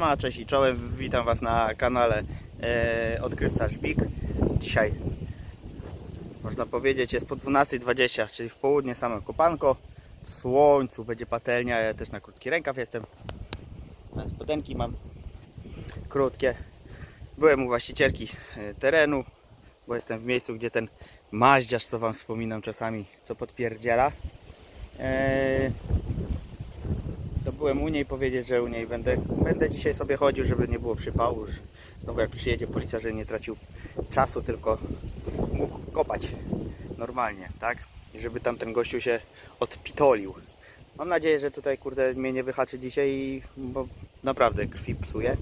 Ma, cześć i czołem, witam Was na kanale e, Odkrywca Żbik. Dzisiaj, można powiedzieć, jest po 12.20, czyli w południe same kopanko. W słońcu będzie patelnia, ja też na krótki rękaw jestem. Spodenki mam krótkie. Byłem u właścicielki e, terenu, bo jestem w miejscu, gdzie ten maździarz, co Wam wspominam czasami, co podpierdziela. E, byłem u niej powiedzieć, że u niej będę, będę dzisiaj sobie chodził, żeby nie było przypału, że znowu jak przyjedzie policja, że nie tracił czasu, tylko mógł kopać normalnie, tak? I żeby tamten gościu się odpitolił. Mam nadzieję, że tutaj kurde mnie nie wyhaczy dzisiaj, bo naprawdę krwi psuje,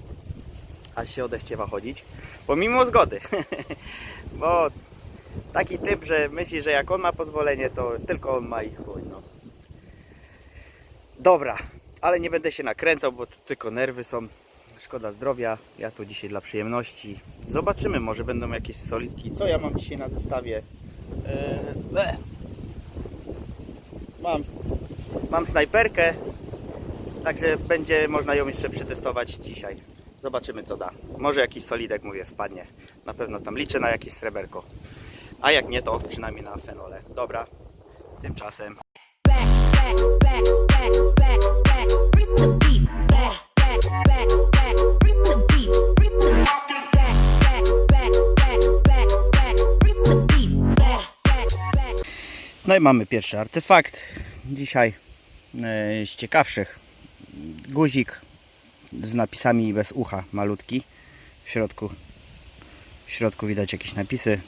aż się odechciewa chodzić, pomimo zgody. bo taki typ, że myśli, że jak on ma pozwolenie, to tylko on ma ich chuj, no. Dobra, ale nie będę się nakręcał, bo to tylko nerwy są. Szkoda zdrowia. Ja tu dzisiaj dla przyjemności. Zobaczymy, może będą jakieś solidki. Co ja mam dzisiaj na zestawie? Eee. Mam, mam snajperkę, także będzie można ją jeszcze przetestować dzisiaj. Zobaczymy co da. Może jakiś solidek, mówię, wpadnie. Na pewno tam liczę na jakieś sreberko. A jak nie, to przynajmniej na fenole. Dobra, tymczasem No i mamy pierwszy artefakt. Dzisiaj e, z ciekawszych guzik z napisami bez ucha, malutki. W środku, w środku widać jakieś napisy.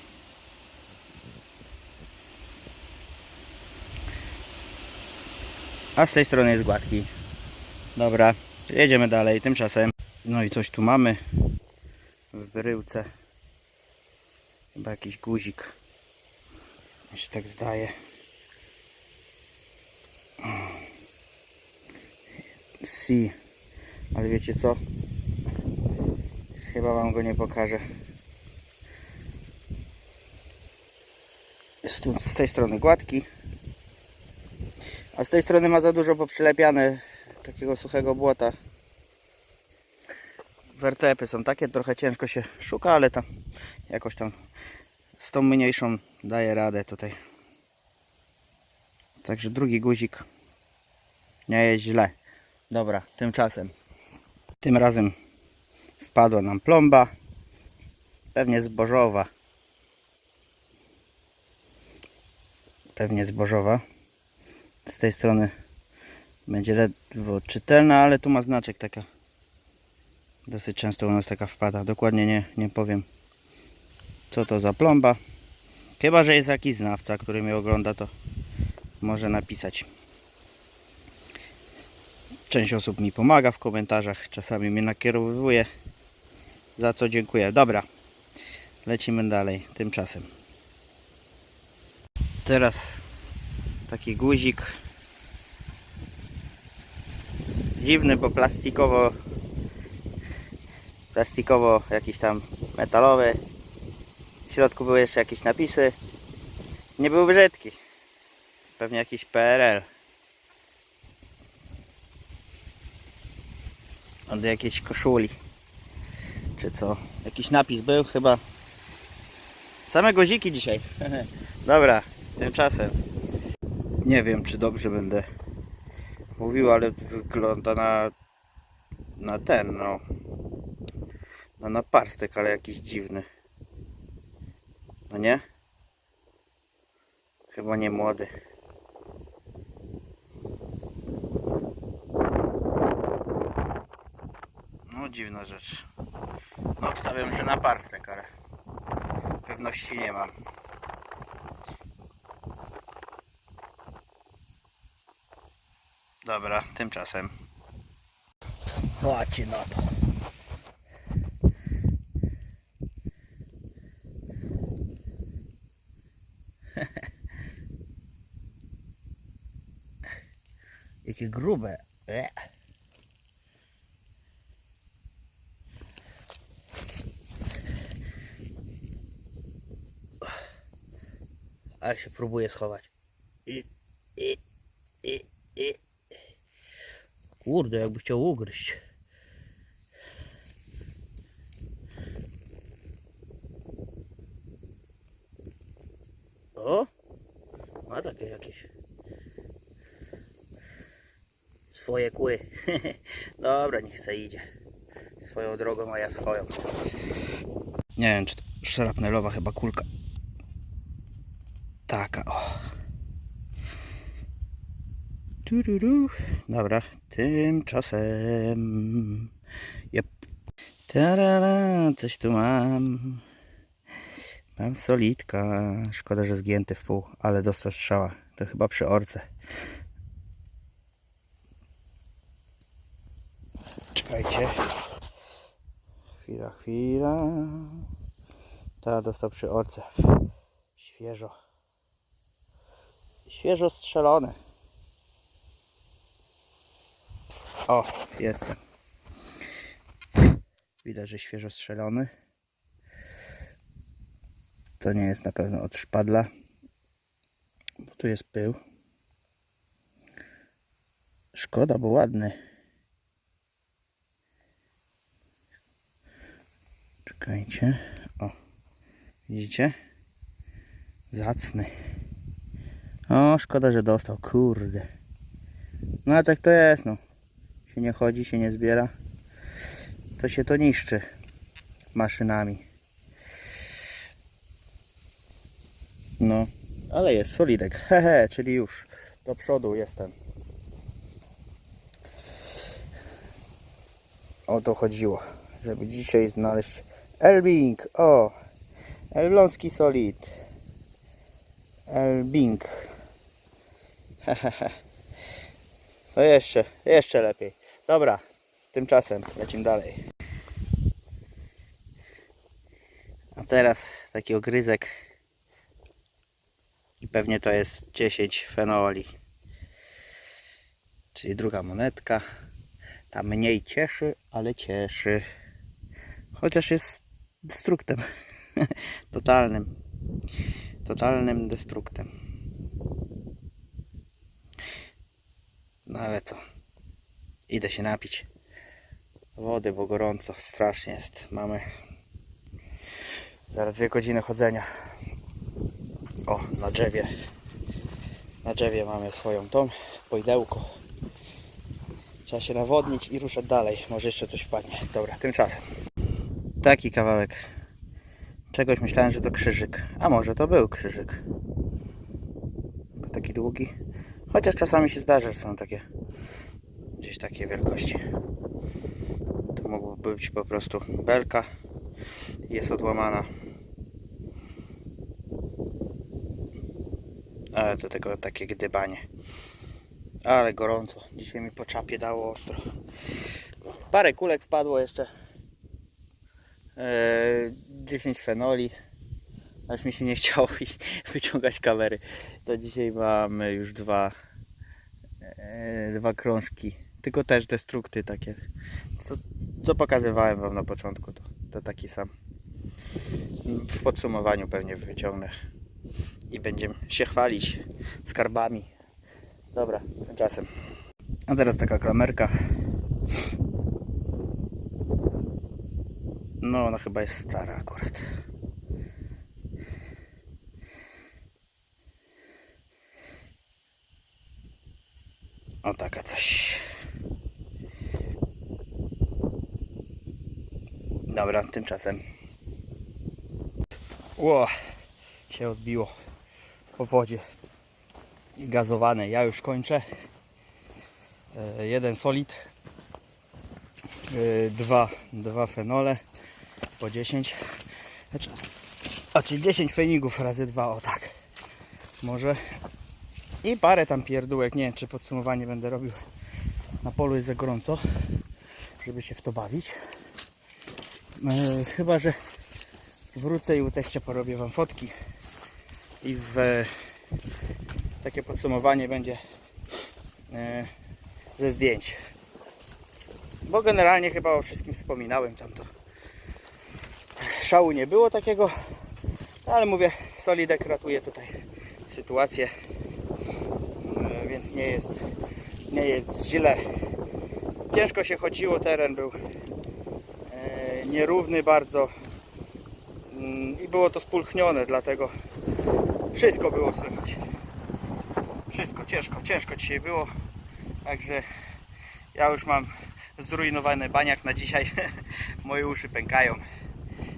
A z tej strony jest gładki. Dobra, jedziemy dalej. Tymczasem, no i coś tu mamy w bryłce. Chyba jakiś guzik. Mi się tak zdaje. Si. Ale wiecie co? Chyba wam go nie pokażę. Jest tu z tej strony gładki. A z tej strony ma za dużo poprzylepiane takiego suchego błota. Wertepy są takie, trochę ciężko się szuka, ale tam jakoś tam z tą mniejszą daje radę tutaj. Także drugi guzik nie jest źle. Dobra, tymczasem. Tym razem wpadła nam plomba. Pewnie zbożowa. Pewnie zbożowa. Z tej strony będzie ledwo czytelna, ale tu ma znaczek taka. Dosyć często u nas taka wpada. Dokładnie nie, nie powiem co to za plomba. Chyba, że jest jakiś znawca, który mnie ogląda, to może napisać. Część osób mi pomaga w komentarzach, czasami mnie nakierowuje. Za co dziękuję. Dobra, lecimy dalej tymczasem. Teraz guzik. Dziwny, bo plastikowo plastikowo jakiś tam metalowy w środku były jeszcze jakieś napisy. Nie był brzydki. Pewnie jakiś PRL. Od jakiejś koszuli. Czy co? Jakiś napis był chyba. Same guziki dzisiaj. Dobra, tymczasem. Nie wiem czy dobrze będę mówił, ale wygląda na na ten, no. Na naparstek, ale jakiś dziwny. No nie? Chyba nie młody. No dziwna rzecz. No obstawiam, że na parstek, ale pewności nie mam. Dobra, tymczasem. Chodźcie na to. Jakie grube. E. A się próbuję schować. I, i, i, i. Kurde, jakby chciał ugryźć. O! Ma takie jakieś. Swoje kły. Dobra, niech se idzie. Swoją drogą, a ja swoją. Nie wiem, czy to szrapnelowa chyba kulka. Taka, o. Dobra, tymczasem. Jep. Tarara, coś tu mam. Mam solidka. Szkoda, że zgięty w pół, ale dostał strzała. To chyba przy orce. Czekajcie. Chwila, chwila. Ta dostał przy orce. Świeżo. Świeżo strzelony. O, jestem. Widać, że świeżo strzelony. To nie jest na pewno od szpadla, bo tu jest pył. Szkoda, bo ładny. Czekajcie. O, widzicie? Zacny. O, szkoda, że dostał. Kurde. No ale tak to jest, no. Się nie chodzi, się nie zbiera. To się to niszczy maszynami. No, ale jest solidek. Hehe, czyli już do przodu jestem. O to chodziło, żeby dzisiaj znaleźć Elbing. O, Elbląski solid. Elbing. Hehehe. To jeszcze, jeszcze lepiej. Dobra, tymczasem lecimy dalej. A teraz taki ogryzek i pewnie to jest 10 fenoli. Czyli druga monetka. Ta mniej cieszy, ale cieszy. Chociaż jest destruktem. Totalnym. Totalnym destruktem. No ale co? Idę się napić wody, bo gorąco. Strasznie jest. Mamy zaraz dwie godziny chodzenia. O, na drzewie. Na drzewie mamy swoją tą pojdełko. Trzeba się nawodnić i ruszać dalej. Może jeszcze coś wpadnie. Dobra, tymczasem. Taki kawałek. Czegoś myślałem, że to krzyżyk. A może to był krzyżyk. Taki długi. Chociaż czasami się zdarza, że są takie gdzieś takie wielkości. To mogłoby być po prostu belka. Jest odłamana. Ale to tylko takie gdybanie. Ale gorąco. Dzisiaj mi po czapie dało ostro. Parę kulek wpadło jeszcze. Eee, 10 fenoli. Aż mi się nie chciało wyciągać kamery. To dzisiaj mamy już dwa, eee, dwa krążki. Tylko też destrukty takie. Co, co pokazywałem wam na początku. To, to taki sam. W podsumowaniu pewnie wyciągnę i będziemy się chwalić skarbami. Dobra, tymczasem. A teraz taka klamerka. No, ona chyba jest stara akurat. O taka coś. Dobra, tymczasem. Ło, się odbiło po wodzie i gazowane. Ja już kończę. E, jeden solid, e, dwa, dwa fenole po 10. Znaczy, czyli 10 fenigów razy dwa, o tak. Może. I parę tam pierdółek. Nie wiem, czy podsumowanie będę robił. Na polu jest za gorąco, żeby się w to bawić. E, chyba, że wrócę i u teścia porobię Wam fotki. I w takie podsumowanie będzie e, ze zdjęć. Bo generalnie chyba o wszystkim wspominałem tam to. Szału nie było takiego, ale mówię, Solidek ratuje tutaj sytuację, e, więc nie jest, nie jest źle. Ciężko się chodziło, teren był e, nierówny bardzo mm, i było to spulchnione, dlatego wszystko było słychać. Wszystko ciężko, ciężko dzisiaj było. Także ja już mam zrujnowany baniak na dzisiaj. Moje uszy pękają.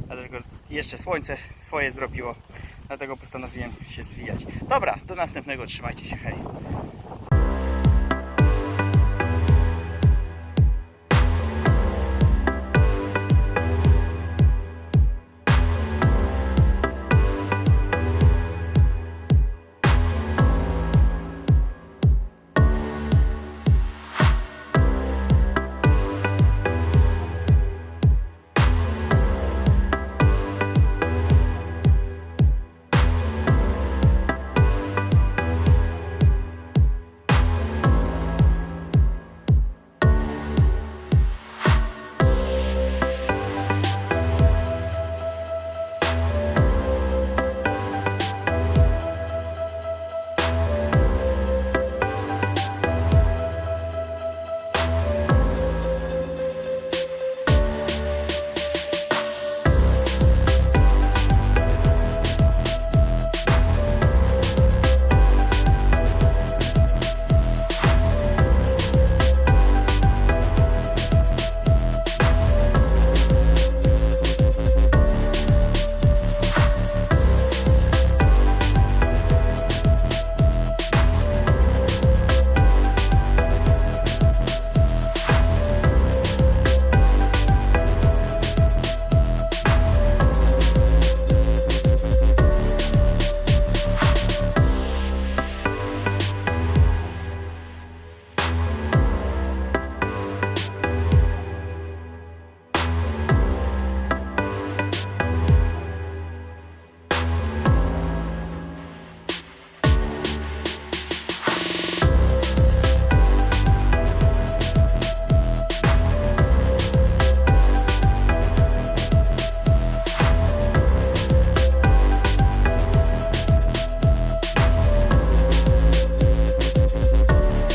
Dlatego jeszcze słońce swoje zrobiło. Dlatego postanowiłem się zwijać. Dobra, do następnego. Trzymajcie się. Hej.